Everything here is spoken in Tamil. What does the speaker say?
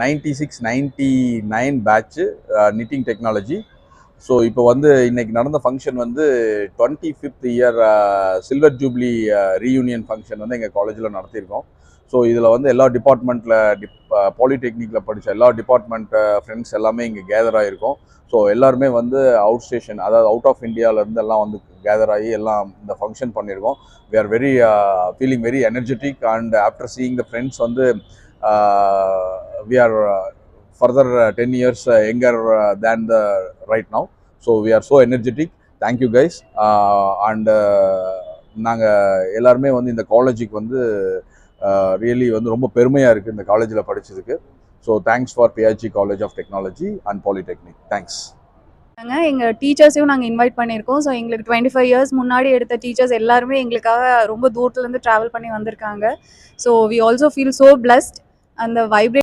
Ninety six ninety nine batch knitting technology so இப்போ வந்து இன்னைக்கு நடந்த ஃபங்க்ஷன் வந்து twenty fifth year silver jubilee reunion function வந்து எங்கள் காலேஜில் நடத்தியிருக்கோம். ஸோ இதில் வந்து எல்லா டிபார்ட்மெண்ட்டில் டிப் பாலிடெக்னிக்கில் படித்த எல்லா டிபார்ட்மெண்ட் ஃப்ரெண்ட்ஸ் எல்லாமே இங்கே கேதர் ஆகிருக்கோம் ஸோ எல்லாருமே வந்து அவுட் ஸ்டேஷன் அதாவது அவுட் ஆஃப் இந்தியாவிலேருந்து எல்லாம் வந்து கேதர் ஆகி எல்லாம் இந்த ஃபங்க்ஷன் பண்ணியிருக்கோம். We are very feeling very energetic and after seeing the friends வந்து we are further ten years younger than the right now so we are so energetic thank you guys and நாங்கள் எல்லாருமே வந்து இந்த காலேஜுக்கு வந்து ரியலி வந்து ரொம்ப பெருமையாக இருக்குது இந்த காலேஜில் படித்ததுக்கு so thanks for PHC college of technology and polytechnic thanks நாங்கள் எங்கள் டீச்சர்ஸையும் நாங்கள் இன்வைட் பண்ணியிருக்கோம். ஸோ எங்களுக்கு டுவெண்ட்டி ஃபைவ் இயர்ஸ் முன்னாடி எடுத்த டீச்சர்ஸ் எல்லாருமே எங்களுக்காக ரொம்ப தூரத்துலேருந்து ட்ராவல் பண்ணி வந்திருக்காங்க. So we also feel so blessed அந்த வைப்ரேட்